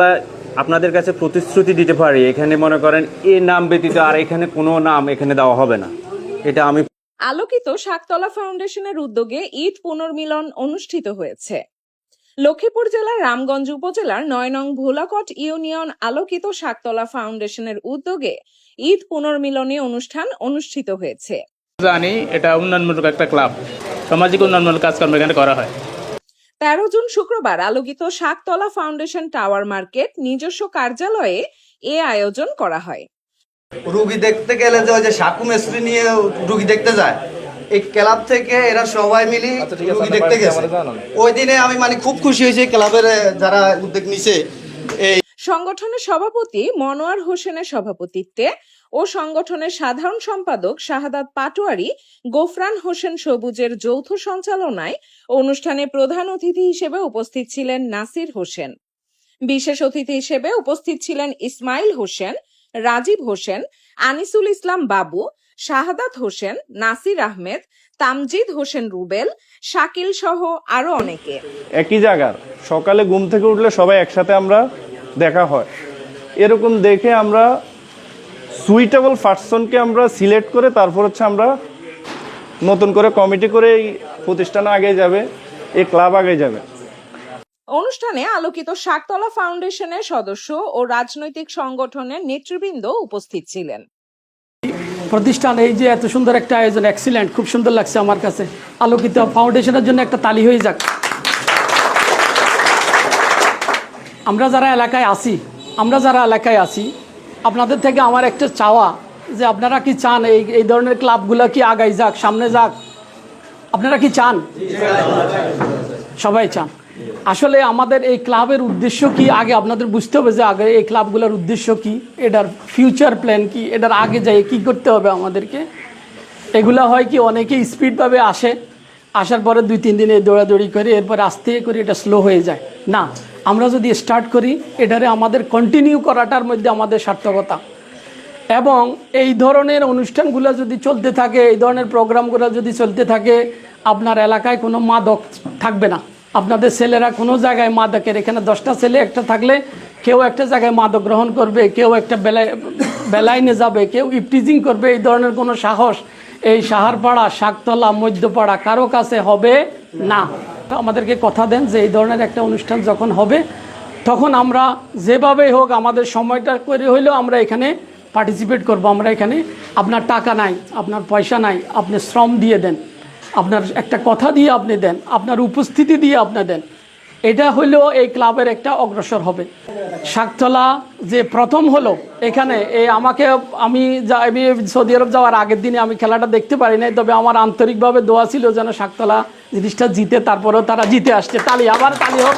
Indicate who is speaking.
Speaker 1: ইনশাল্লাহ আপনাদের কাছে প্রতিশ্রুতি দিতে পারি। এখানে মনে করেন এ নাম ব্যতীত আর এখানে কোনো নাম এখানে দেওয়া হবে না। এটা আমি
Speaker 2: আলোকিত শাকতলা ফাউন্ডেশনের উদ্যোগে ঈদ পুনর্মিলন অনুষ্ঠিত হয়েছে। লক্ষ্মীপুর জেলার রামগঞ্জ উপজেলার নয় নং ভোলাকট ইউনিয়ন আলোকিত শাকতলা ফাউন্ডেশনের উদ্যোগে ঈদ পুনর্মিলনী অনুষ্ঠান অনুষ্ঠিত হয়েছে।
Speaker 3: জানি এটা উন্নয়নমূলক একটা ক্লাব। সামাজিক উন্নয়নমূলক কাজকর্ম এখানে করা হয়।
Speaker 2: তেরো জুন শুক্রবার আলোকিত শাকতলা ফাউন্ডেশন টাওয়ার মার্কেট নিজস্ব কার্যালয়ে এ আয়োজন করা হয়।
Speaker 4: রুগী দেখতে গেলে যে ওই যে সাকু মেসরি নিয়ে রুগী দেখতে যায় এই ক্লাব থেকে এরা সবাই মিলি রুগী দেখতে গেছে। ওই দিনে আমি মানে খুব খুশি হয়েছি ক্লাবের যারা উদ্যোগ নিছে এই
Speaker 2: সংগঠনের সভাপতি মনোয়ার হোসেনের সভাপতিত্বে ও সংগঠনের সাধারণ সম্পাদক শাহাদাত পাটোয়ারি গোফরান হোসেন সবুজের যৌথ সঞ্চালনায় অনুষ্ঠানে প্রধান অতিথি হিসেবে উপস্থিত ছিলেন নাসির হোসেন। বিশেষ অতিথি হিসেবে উপস্থিত ছিলেন ইসমাইল হোসেন, রাজীব হোসেন, আনিসুল ইসলাম বাবু, শাহাদাত হোসেন, নাসির আহমেদ, তামজিদ হোসেন রুবেল, শাকিল সহ আরও অনেকে।
Speaker 5: একই জায়গার, সকালে ঘুম থেকে উঠলে সবাই একসাথে আমরা দেখা হয়। এরকম দেখে আমরা সুইটেবল পার্সনকে আমরা সিলেক্ট করে তারপর হচ্ছে আমরা নতুন করে কমিটি করে এই প্রতিষ্ঠান আগে যাবে এই ক্লাব আগে যাবে।
Speaker 2: অনুষ্ঠানে আলোকিত শাকতলা ফাউন্ডেশনের সদস্য ও রাজনৈতিক সংগঠনের নেতৃবৃন্দ উপস্থিত ছিলেন।
Speaker 6: প্রতিষ্ঠান এই যে এত সুন্দর একটা আয়োজন এক্সিলেন্ট খুব সুন্দর লাগছে আমার কাছে। আলোকিত ফাউন্ডেশনের জন্য একটা তালি হয়ে যাক। আমরা যারা এলাকায় আসি আমরা যারা এলাকায় আসি আপনাদের থেকে আমার একটা চাওয়া যে আপনারা কি চান এই এই ধরনের ক্লাবগুলো কি আগাই যাক, সামনে যাক? আপনারা কি চান? সবাই চান। আসলে আমাদের এই ক্লাবের উদ্দেশ্য কি? আগে আপনাদের বুঝতে হবে যে আগে এই ক্লাবগুলোর উদ্দেশ্য কি, এটার ফিউচার প্ল্যান কি, এটার আগে যাই কি করতে হবে আমাদেরকে? এগুলা হয় কি, অনেকে স্পিডভাবে আসে, আসার পরে দুই, তিন দিনে দৌড়াদৌড়ি করে, এরপর আস্তে করে এটা স্লো হয়ে যায়। না আমরা যদি স্টার্ট করি, এটারে আমাদের কন্টিনিউ করাটার মধ্যে আমাদের সার্থকতা। এবং এই ধরনের অনুষ্ঠানগুলো যদি চলতে থাকে, এই ধরনের প্রোগ্রামগুলো যদি চলতে থাকে, আপনার এলাকায় কোনো মাদক থাকবে না। আপনাদের ছেলেরা কোনো জায়গায় মাদকের, এখানে দশটা ছেলে একটা থাকলে কেউ একটা জায়গায় মাদক গ্রহণ করবে, কেউ একটা বেলায়, বেলাইনে যাবে, কেউ ইপটিজিং করবে, এই ধরনের কোনো সাহস এই সাহারপাড়া, শাকতলা, মধ্যপাড়া কারও কাছে হবে না। আমাদেরকে কথা দেন যে এই ধরনের একটা অনুষ্ঠান যখন হবে, তখন আমরা যেভাবেই হোক আমাদের সময়টা করে হইলেও আমরা এখানে পার্টিসিপেট করব। আমরা এখানে আপনার টাকা নাই, আপনার পয়সা নাই, আপনি শ্রম দিয়ে দেন। আপনার একটা কথা দিয়ে আপনি দেন, আপনার উপস্থিতি দিয়ে আপনি দেন। এটা হইলেও এই ক্লাবের একটা অগ্রসর হবে। শাকতলা যে প্রথম হলো, এখানে এই আমাকে আমি যা- আমি সৌদি আরব যাওয়ার আগের দিনে আমি খেলাটা দেখতে পারি নাই, তবে আমার আন্তরিকভাবে দোয়া ছিল যেন শাকতলা জিনিসটা জিতে, তারপরেও তারা জিতে আসছে। তালি, আবার তালি হোক।